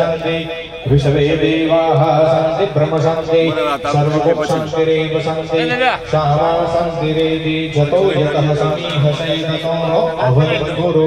विषवे देवाः सन्ति ब्रह्म सन्ति सर्वोक्षन्तिरेव सन्ति श्यामा सन्तिरेति जतो यतः समीहसैततो अभवद्गुरु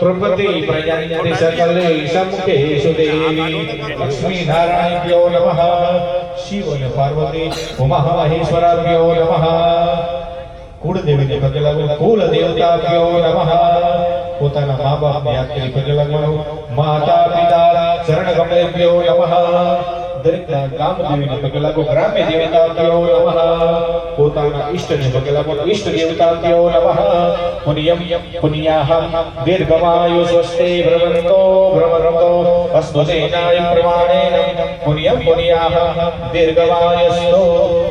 तृपति प्रयन्ति सकलेषु मुखेषु देवी लक्ष्मीनारायणभ्यो नमः शिव पार्वती उमा महेश्वराभ्यो नमः કુળદેવીને પગે લાગો કુલ દેવતાભ્યો નમઃ પોતાના મા બાપ યાદ કરી પગે લાગવાનું માતા પિતા ચરણ કમલેભ્યો નમઃ દરેક ગામ દેવીને પગે લાગો ગ્રામ્ય દેવતાભ્યો નમઃ પોતાના ઈષ્ટને પગે લાગો ઈષ્ટ દેવતાભ્યો નમઃ પુણ્યમ પુણ્યાહમ દીર્ઘમાયુ સ્વસ્તે ભ્રમંતો ભ્રમરતો અસ્મદેનાય પ્રમાણેન પુણ્યમ પુણ્યાહ દીર્ઘમાયસ્તો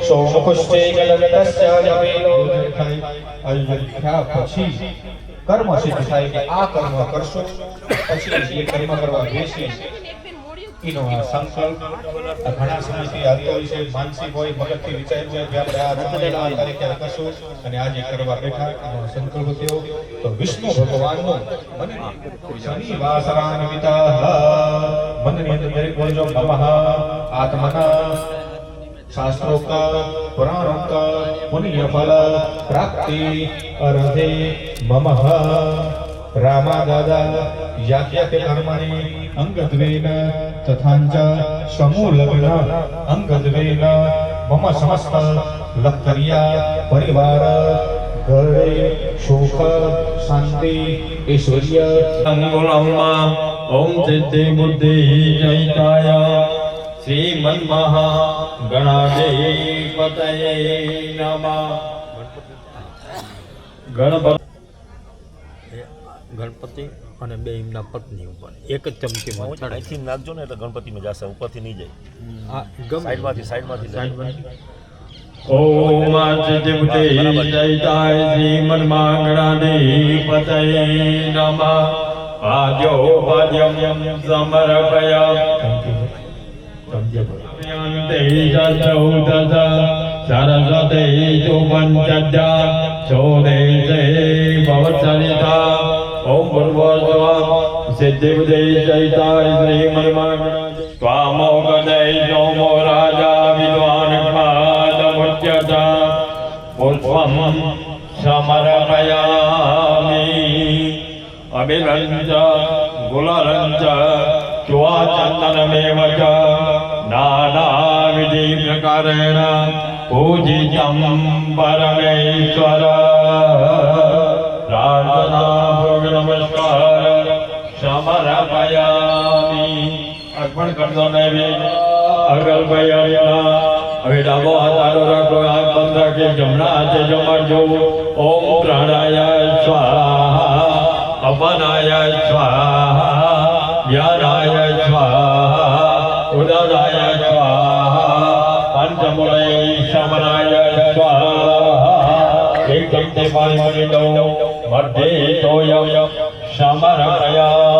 સોમુખશ્ચે કલંતસ્ય જપેલો થાય આયુર્વેદ થયા પછી કર્મ સિદ્ધ થાય કે આ કર્મ કરશો પછી એ કર્મ કરવા બેસી એનો આ સંકલ્પ આ ઘણા સમયથી આવતો હોય છે માનસિક હોય મગજથી વિચાર્યું છે કે આપણે આ સમયે આ તારીખે આ કરશું અને આજે કરવા બેઠા એનો સંકલ્પ થયો તો વિષ્ણુ ભગવાનનો મને શનિ વાસરાન્વિતા મનની અંદર દરેક બોલજો નમઃ આત્મના શાસ્ત્રોક્ત પુરાણોક્ત પુણ્ય ફલ પ્રાપ્તિ અર્થે મમઃ રામા દાદા યાજ્ઞ કર્મણિ અંગદ્વેન તથાંચ સમૂલગ્ન અંગદ્વેન મમ સમસ્ત લક્કરિયા પરિવાર ઘરે સુખ શાંતિ ઐશ્વર્ય અંગુલમ્મા ઓમ સિદ્ધિ બુદ્ધિ જયતાય શ્રીમન્મહા ગણાધિપતયે નમઃ ગણપતિ ગણપતિ અને બે એમના પત્ની ઉપર. એક જ ચમચીમાં અહીંથી નાખજો ને એટલે ગણપતિમાં જશે ઉપરથી નહીં જાય. સાઈડમાંથી સાઈડમાંથી સાઈડમાંથી ઓમ બુદ્ધિ જયતાય શ્રીમન્મહા પતય નમઃ. આદ્યો પાદ્યમ સમર્પયામિ સરસ્વતે પંચદ્યા ચોદેશે ભવત્સરિતા ઓમ ભૂર્ભુવસ્વ સિદ્ધિબુદ્ધિ જયતાય શ્રીમન્મા ત્વામોગદય સોમો રાજા વિદ્વાન ખાદમુચ્યતા પુષ્પમ સમર્પયામિ અભિરંજ ગુલરંજ ચ્વાચંદનમેવ ચ નાનાવિધિ પ્રકારેણ પૂજિतं પરમેશ્વર પ્રાર્થના અર્પણ કરતો નૈવેદ્ય અગલ ભૈયા હવે ડાબો હાથ આડો રાખો હાથ બંધ રાખે જમણા હાથે જમાડજો ઓમ પ્રાણાયા સ્વાહા, અપનાય સ્વાહા વ્યાનાય સ્વાહા, ઉદરાય સ્વાહા પંચમૂળય સમરાય સ્વાહા. એક ચમચે પાણી મળી દઉં, મધ્યે તોયમ સમર્પયામિ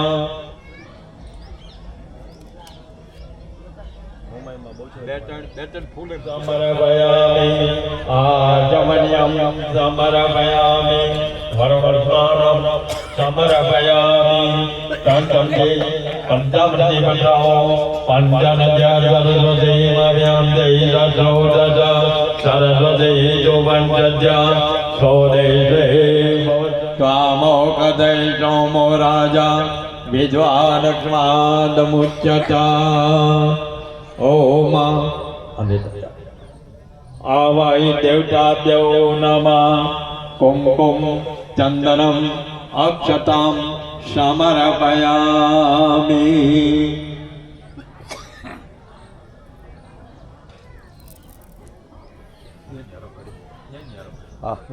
समर्पयामि आजमन्यं समर्पयामि वरुणस्नानं समर्पयामि कान्तं ते पञ्चामृतिपठाः पञ्चनद्यां दैरसौ दश सरस्वती चुपञ्चद्या सौदेशे ઓમ. અને આવાય દેવતાભ્યો નમઃ કુમકુમ ચંદનમ અક્ષતામ સમર્પયામિ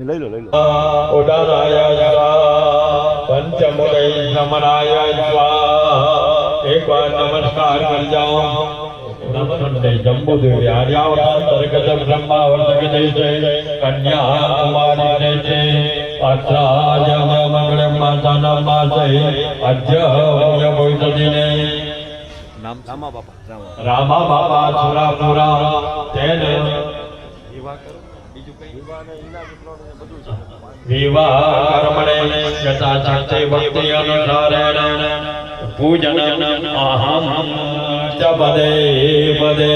એ લઈ લો લઈ લો. ઉદારાય પંચમુખે નમનાય સ્વા એકવાર નમસ્કાર કરજો. નમસ્તે ಜಂಬುದೇವಿ આર્યાવતાંતર્ગત બ્રહ્માવર્તક જય જય કન્યા કુમારી જય જય અત્રાય મંગળમ માતાના માસે અજ્ય હવ્ય ભવિષ્યદિને રામા બાપા રામા. બાપા સુરાપુરા તેને વિવાહ કર્મણે યથા ભક્તિ અનુસારેણ પૂજન અહમ ચ પદે પદે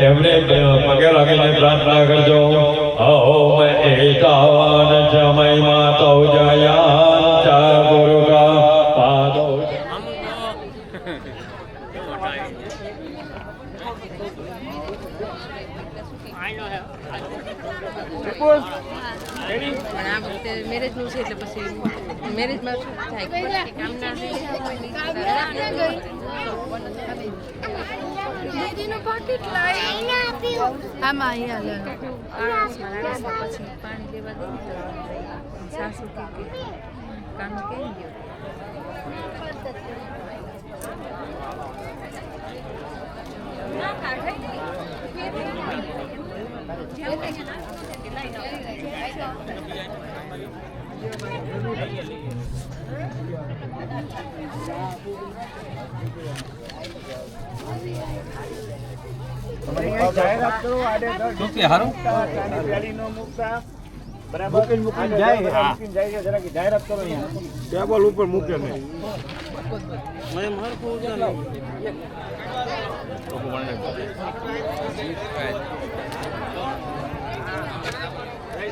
એમને પગે લાગીને પ્રાર્થના કરજો ઓમ એતાવન સમય માતો જયા ચ ગુરુકા પાદો પણ આ વખતે મેરેજનું છે એટલે પછી મેરેજમાં શું થાય? ખબર કે આમાં અહીંયા લે. પછી પાણી લેવા દે સાસુ કે કે કામ કેમ ગયો? અને લેડીઝ ને અહીંયા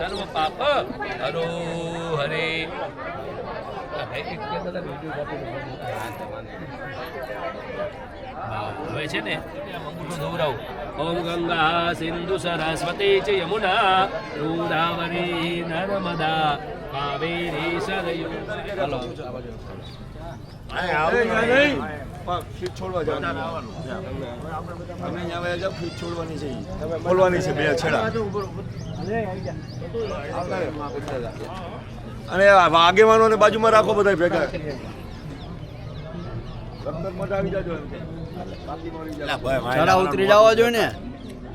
સર્વ પાપ. હરો હરે. હવે છે ને અંગૂઠો ઓમ ગંગા સિંધુ સરસ્વતી ચ યમુના રૂદાવરી નર્મદા કાવેરી સરયુ. બોલવાની છે બે છેડા. અને આ આગેવાનો બાજુમાં રાખો બધા ભેગા. ચડા ઉતરી જવા જોઈએ ને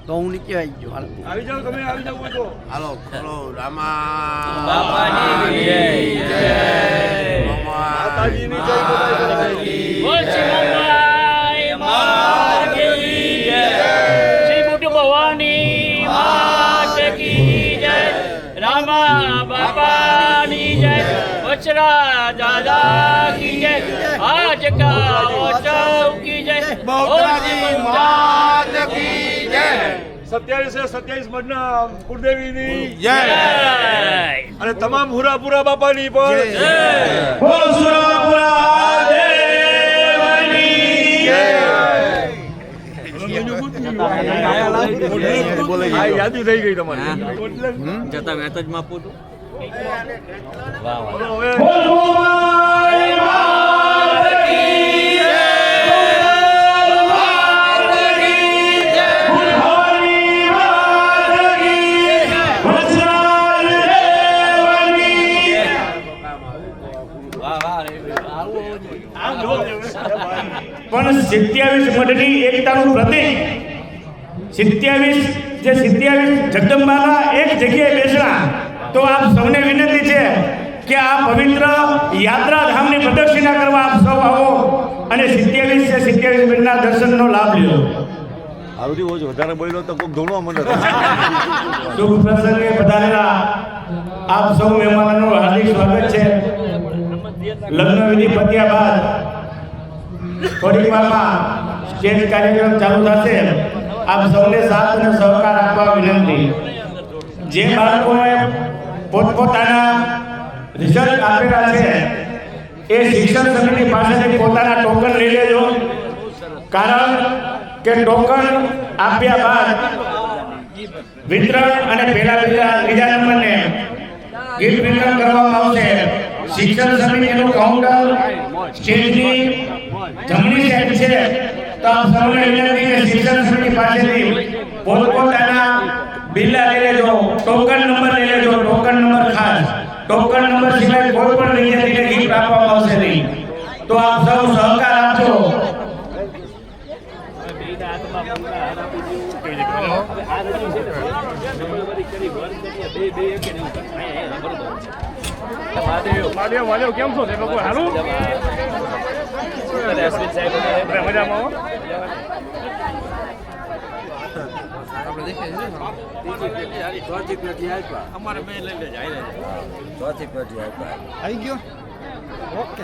તો હું નીચે આવી ગયો. હાલ. આવી જાઓ તમે આવી જાવ તો હાલો ખોલો રામા. બાપાની જય જય. માતાજીની જય બધાય શ્રી બુટ ભવાની માત કી જય રામા બાપાની જય વચરા દાદા કી જય આજ કા ઓચવ કી જય બહુચરાજી માત કી જય સત્યાવીસે સત્યાવીસ મઢના કુળદેવીની જય અને તમામ હુરાપુરા બાપાની પણ બોલો સુરાપુરા દેવની આ યાદી થઈ ગઈ તમારી જતા વેત જ માપું તું વાહ. બોલ સિત્યાવીસ મઠની એકતાનું પ્રતિક. સિત્યાવીસ જે સિત્યાવીસ જગદંબાના એક જગ્યાએ બેસણા. તો આપ સૌને વિનંતી છે કે આ પવિત્ર યાત્રાધામની પ્રદક્ષિણા કરવા આપ સૌ આવો અને સિત્યાવીસ છે સિત્યાવીસ મિનિટના દર્શનનો લાભ લ્યો. આરુથી બહુ વધારે બોલ્યો તો કોઈક ધોણો મને. શુભ પ્રસંગે પધારેલા આપ સૌ મહેમાનોનું હાર્દિક સ્વાગત છે. લગ્ન વિધિ પત્યા બાદ થોડીક વારમાં સ્ટેજ કાર્યક્રમ ચાલુ થશે, આપ સૌને સાથ અને સહકાર આપવા વિનંતી. જે બાળકોએ પોતપોતાના રિઝલ્ટ આપેલા છે, એ શિક્ષણ સમિતિ પાસેથી પોતાના ટોકન લઈ લેજો. કારણ કે ટોકન આપ્યા બાદ વિતરણ અને પહેલા બીજા ત્રીજા નંબરને ગિફ્ટ વિતરણ કરવામાં આવશે. શિક્ષણ સમિતિનું કાઉન્ટર સ્ટેજની જમણી સાઈડ છે. તો આપ સૌને વિનંતી કે શિક્ષણ સમિતિ પાસેથી પોતપોતાના બિલ્લા લઈ લેજો ટોકન નંબર લઈ લેજો ટોકન નંબર ખાસ. ટોકન નંબર સિવાય કોઈ પણ વિદ્યાર્થીને ગીફ્ટ આપવામાં આવશે નહીં. તો આપ સૌ સહકાર આપજો. આ રજૂ છે ને, નંબરવારી કરી, કેમ બે બે છે. મહાદેવ મહાદેવ મહાદેવ કેમ છો તે લોકો સારું અને અશ્વિન સાહેબ અને મજામાં હો? આવી ગયો? ઓકે.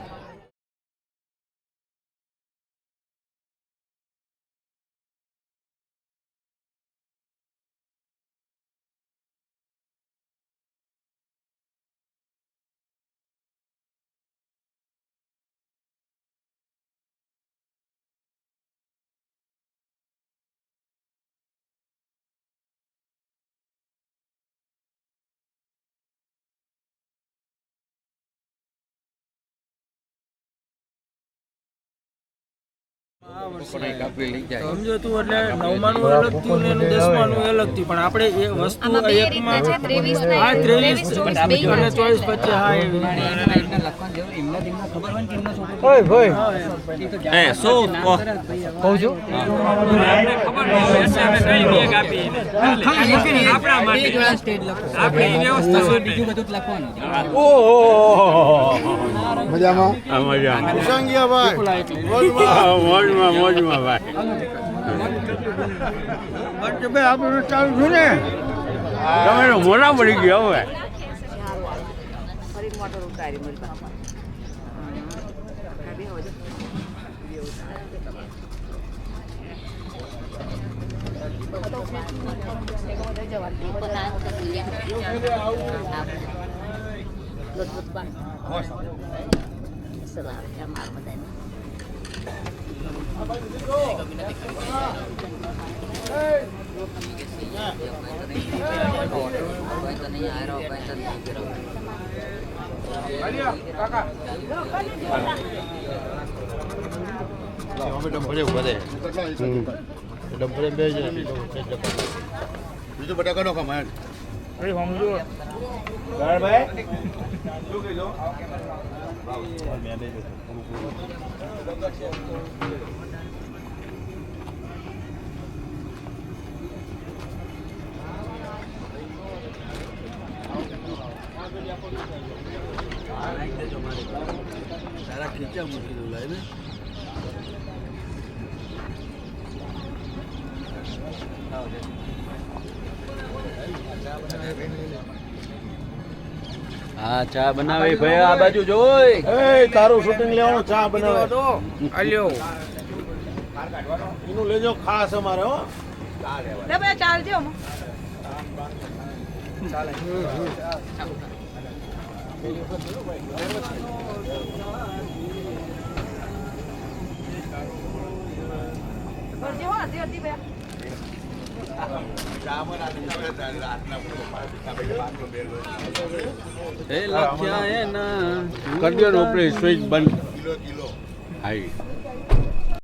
સમજો તું એટલે નવમાનું અલગ થયું ને દસમાનું અલગ થયું પણ આપણે એ વસ્તુ એકમાં રીતના છે, ત્રેવીસ ને હા ત્રેવીસ અને ચોવીસ પચીસ હા એવી મજામાં? મોજમાં મોજમાં ભાઈ. આપણું ચાલુ છું ને. તમે મોડા પડી ગયા હવે. બીજું બટાકા નો કમાય તારા ખીચા મૂકી દઉં લાઈને. હા ચા બનાવી ભાઈ આ બાજુ જોઈ એ તારું શૂટિંગ લેવાનું ચા બનાવે અલ્યો એનું લેજો ખાસ અમારે હો ચાલજો એ લખ્યા એના કરજો ને ઉપરે સ્વિચ બંધ. Kilo kilo. હાઈ.